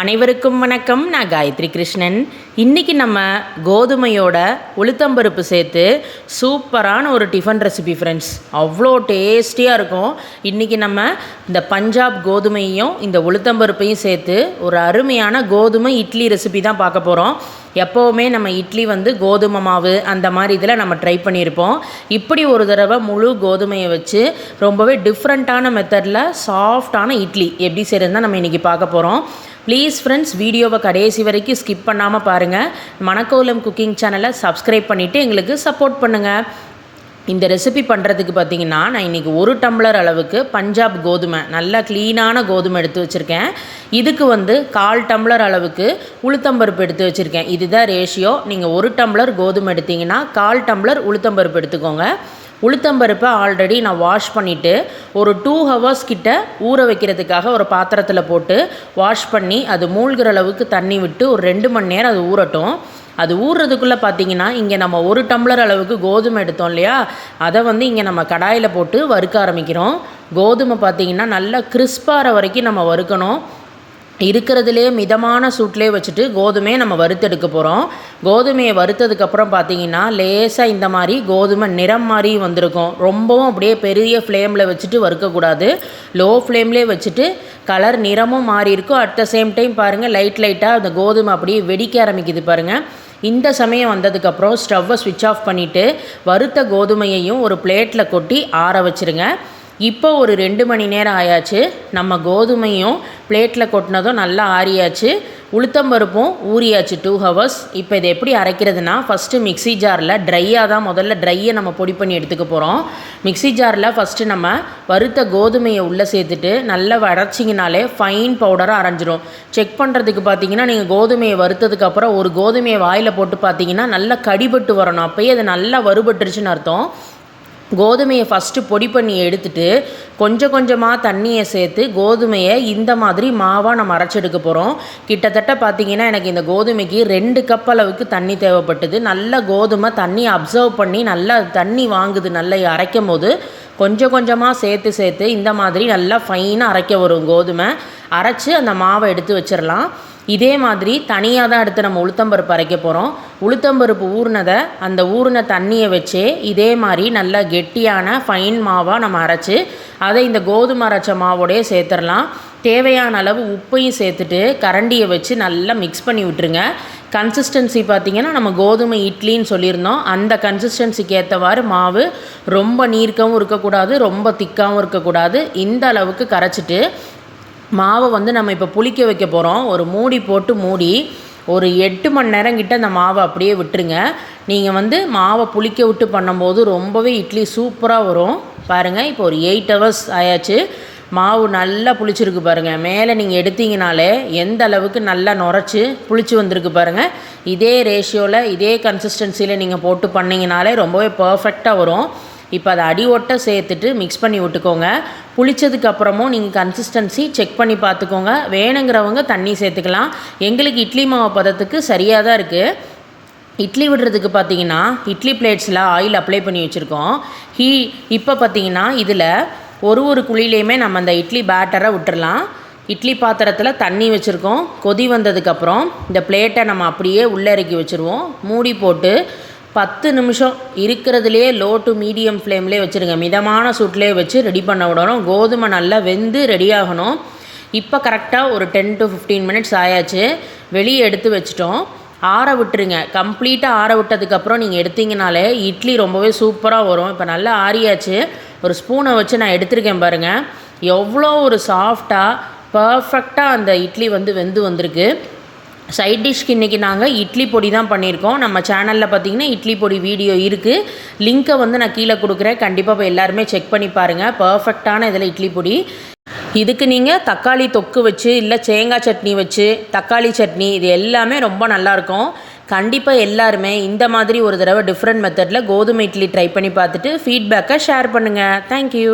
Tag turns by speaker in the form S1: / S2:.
S1: அனைவருக்கும் வணக்கம். நான் காயத்ரி கிருஷ்ணன். இன்றைக்கி நம்ம கோதுமையோட உளுத்தம்பருப்பு சேர்த்து சூப்பரான ஒரு டிஃபன் ரெசிபி ஃப்ரெண்ட்ஸ் அவ்வளோ டேஸ்டியாக இருக்கும். இன்றைக்கி நம்ம இந்த பஞ்சாப் கோதுமையும் இந்த உளுத்தம்பருப்பையும் சேர்த்து ஒரு அருமையான கோதுமை இட்லி ரெசிபி தான் பார்க்க போகிறோம் எப்போவுமே நம்ம இட்லி வந்து கோதுமை மாவு அந்த மாதிரி இதில் நம்ம ட்ரை பண்ணியிருப்போம். இப்படி ஒரு தடவை முழு கோதுமையை வச்சு ரொம்பவே டிஃப்ரெண்ட்டான மெத்தடில் சாஃப்டான இட்லி எப்படி செய்கிறதுன்னு நம்ம இன்றைக்கி பார்க்க போகிறோம் ப்ளீஸ் ஃப்ரெண்ட்ஸ் வீடியோவை கடைசி வரைக்கும் ஸ்கிப் பண்ணாமல் பாருங்கள் பாருங்கள் மணக்கோலம் குக்கிங் சேனலை சப்ஸ்கிரைப் பண்ணிவிட்டு எங்களுக்கு சப்போர்ட் பண்ணுங்கள் இந்த ரெசிபி பண்ணுறதுக்கு பார்த்தீங்கன்னா நான் இன்றைக்கி ஒரு டம்ளர் அளவுக்கு பஞ்சாப் கோதுமை நல்லா க்ளீனான கோதுமை எடுத்து வச்சுருக்கேன். இதுக்கு வந்து கால் டம்ளர் அளவுக்கு உளுத்தம்பருப்பு எடுத்து வச்சுருக்கேன். இதுதான் ரேஷியோ நீங்கள் ஒரு டம்ளர் கோதுமை எடுத்திங்கன்னா கால் டம்ளர் உளுத்தம்பருப்பு எடுத்துக்கோங்க. உளுத்தம்பருப்பை ஆல்ரெடி நான் வாஷ் பண்ணிவிட்டு ஒரு டூ ஹவர்ஸ் கிட்ட ஊற வைக்கிறதுக்காக ஒரு பாத்திரத்தில் போட்டு வாஷ் பண்ணி அது மூழ்கிற அளவுக்கு தண்ணி விட்டு ஒரு ரெண்டு மணி நேரம் அது ஊறட்டும். அது ஊறுறதுக்குள்ளே பார்த்தீங்கன்னா இங்கே நம்ம ஒரு டம்ளர் அளவுக்கு கோதுமை எடுத்தோம் இல்லையா? அதை வந்து இங்கே நம்ம கடாயில் போட்டு வறுக்க ஆரம்பிக்கிறோம். கோதுமை பார்த்திங்கன்னா நல்லா கிறிஸ்பாகிற வரைக்கும் நம்ம வறுக்கணும். இருக்கிறதுலே மிதமான சூட்லேயே வச்சுட்டு கோதுமையை நம்ம வறுத்தெடுக்க போகிறோம் கோதுமையை வறுத்ததுக்கப்புறம் பார்த்தீங்கன்னா லேசாக இந்த மாதிரி கோதுமை நிறம் மாதிரி வந்திருக்கும். ரொம்பவும் அப்படியே பெரிய ஃப்ளேமில் வச்சுட்டு வறுக்கக்கூடாது. லோ ஃப்ளேம்லேயே வச்சுட்டு கலர் நிறமும் மாறி இருக்கும். அட் த சேம் டைம் பாருங்கள் லைட் லைட்டாக அந்த கோதுமை அப்படியே வெடிக்க ஆரம்பிக்குது பாருங்கள் இந்த சமயம் வந்ததுக்கப்புறம் ஸ்டவ்வை ஸ்விட்ச் ஆஃப் பண்ணிவிட்டு வறுத்த கோதுமையையும் ஒரு பிளேட்டில் கொட்டி ஆற வச்சுருங்க. இப்போ ஒரு ரெண்டு மணி நேரம் ஆயாச்சு. நம்ம கோதுமையும் பிளேட்டில் கொட்டினதும் நல்லா ஆறியாச்சு. உளுத்தம்பருப்பும் ஊறியாச்சு டூ ஹவர்ஸ் இப்போ இதை எப்படி அரைக்கிறதுனா ஃபஸ்ட்டு மிக்சி ஜாரில் ட்ரையாக தான் முதல்ல ட்ரையை நம்ம பொடி பண்ணி எடுத்துக்க போகிறோம் மிக்சி ஜாரில் ஃபஸ்ட்டு நம்ம வறுத்த கோதுமையை உள்ளே சேர்த்துட்டு நல்லா அரைச்சிங்கனாலே ஃபைன் பவுடராக அரைஞ்சிரும். செக் பண்ணுறதுக்கு பார்த்தீங்கன்னா நீங்கள் கோதுமையை வறுத்ததுக்கப்புறம் ஒரு கோதுமையை வாயில் போட்டு பார்த்தீங்கன்னா நல்லா கடிபட்டு வரணும். அப்போயே அது நல்லா வறுபட்டுருச்சுன்னு அர்த்தம். கோதுமையை ஃபஸ்ட்டு பொடி பண்ணி எடுத்துட்டு கொஞ்சம் கொஞ்சமாக தண்ணியை சேர்த்து கோதுமையை இந்த மாதிரி மாவாக நம்ம அரைச்செடுக்க போகிறோம் கிட்டத்தட்ட பார்த்திங்கன்னா எனக்கு இந்த கோதுமைக்கு ரெண்டு கப் அளவுக்கு தண்ணி தேவைப்பட்டது. நல்ல கோதுமை தண்ணி அப்சர்வ் பண்ணி நல்லா தண்ணி வாங்குது நல்லா அரைக்கும் போது கொஞ்சம் கொஞ்சமாக சேர்த்து சேர்த்து இந்த மாதிரி நல்லா ஃபைனாக அரைக்க வரும் கோதுமை. அரைச்சி அந்த மாவை எடுத்து வச்சிடலாம் இதே மாதிரி தனியாக தான் எடுத்து நம்ம உளுத்தம்பருப்பு அரைக்க போகிறோம் உளுத்தம்பருப்பு ஊறினதை அந்த ஊறின தண்ணியை வச்சே இதே மாதிரி நல்லா கெட்டியான ஃபைன் மாவாக நம்ம அரைச்சி அதை இந்த கோதுமை அரைச்ச மாவோடையே சேர்த்துடலாம். தேவையான அளவு உப்பையும் சேர்த்துட்டு கரண்டியை வச்சு நல்லா மிக்ஸ் பண்ணி விட்டுருங்க. கன்சிஸ்டன்சி பார்த்திங்கன்னா நம்ம கோதுமை இட்லின்னு சொல்லியிருந்தோம். அந்த கன்சிஸ்டன்சிக்கு ஏற்றவாறு மாவு ரொம்ப நீர்க்கவும் இருக்கக்கூடாது ரொம்ப திக்காகவும் இருக்கக்கூடாது. இந்த அளவுக்கு கரைச்சிட்டு மாவை வந்து நம்ம இப்போ புளிக்க வைக்க போகிறோம் ஒரு மூடி போட்டு மூடி ஒரு எட்டு மணி நேரம் கிட்ட அந்த மாவை அப்படியே விட்டுருங்க. நீங்கள் வந்து மாவை புளிக்க விட்டு பண்ணும்போது ரொம்பவே இட்லி சூப்பராக வரும். பாருங்கள் இப்போ ஒரு எயிட் ஹவர்ஸ் ஆயாச்சு. மாவு நல்லா புளிச்சிருக்கு பாருங்கள் மேலே நீங்கள் எடுத்தீங்கனாலே எந்த அளவுக்கு நல்லா நுரைச்சி புளிச்சு வந்திருக்கு பாருங்கள் இதே ரேஷியோவில் இதே கன்சிஸ்டன்சியில் நீங்கள் போட்டு பண்ணிங்கனாலே ரொம்பவே பர்ஃபெக்டாக வரும். இப்போ அதை அடி ஒட்ட சேர்த்துட்டு மிக்ஸ் பண்ணி விட்டுக்கோங்க. புளிச்சதுக்கப்புறமும் நீங்கள் கன்சிஸ்டன்சி செக் பண்ணி பார்த்துக்கோங்க. வேணுங்கிறவங்க தண்ணி சேர்த்துக்கலாம். எங்களுக்கு இட்லி மாவு பதத்துக்கு சரியாக தான் இருக்குது இட்லி விடுறதுக்கு பார்த்தீங்கன்னா இட்லி பிளேட்ஸில் ஆயில் அப்ளை பண்ணி வச்சுருக்கோம். ஹீ இப்போ பார்த்தீங்கன்னா இதில் ஒரு ஒரு குழியிலையுமே நம்ம அந்த இட்லி பேட்டரை விட்டுறலாம். இட்லி பாத்திரத்தில் தண்ணி வச்சுருக்கோம். கொதி வந்ததுக்கப்புறம் இந்த பிளேட்டை நம்ம அப்படியே உள்ளே இறக்கி வச்சுருவோம். மூடி போட்டு பத்து நிமிஷம் இருக்கிறதுலே லோ டு மீடியம் ஃப்ளேம்லேயே வச்சுருங்க. மிதமான சூட்லேயே வச்சு ரெடி பண்ண விடணும். கோதுமை நல்லா வெந்து ரெடி ஆகணும். இப்போ கரெக்டாக ஒரு டென் டு ஃபிஃப்டீன் மினிட்ஸ் ஆயாச்சு. வெளியே எடுத்து வச்சிட்டோம். ஆற விட்டுருங்க. கம்ப்ளீட்டாக ஆற விட்டதுக்கப்புறம் நீங்கள் எடுத்தீங்கனாலே இட்லி ரொம்பவே சூப்பராக வரும். இப்போ நல்லா ஆறியாச்சு. ஒரு ஸ்பூனை வச்சு நான் எடுத்திருக்கேன் பாருங்கள் எவ்வளோ ஒரு சாஃப்டாக பர்ஃபெக்டாக அந்த இட்லி வந்து வெந்து வந்திருக்கு. சைட் டிஷ்க்கு இன்றைக்கி நாங்கள் இட்லி பொடி தான் பண்ணியிருக்கோம். நம்ம சேனலில் பார்த்தீங்கன்னா இட்லி பொடி வீடியோ இருக்குது லிங்க்கை வந்து நான் கீழே கொடுக்குறேன். கண்டிப்பாக இப்போ எல்லாருமே செக் பண்ணி பாருங்கள் பர்ஃபெக்டான இதில் இட்லி பொடி. இதுக்கு நீங்கள் தக்காளி தொக்கு வச்சு இல்லை தேங்காய் சட்னி வச்சு தக்காளி சட்னி இது எல்லாமே ரொம்ப நல்லாயிருக்கும் கண்டிப்பாக எல்லாருமே இந்த மாதிரி ஒரு தடவை டிஃப்ரெண்ட் மெத்தடில் கோதுமை இட்லி ட்ரை பண்ணி பார்த்துட்டு ஃபீட்பேக்கை ஷேர் பண்ணுங்கள் தேங்க்யூ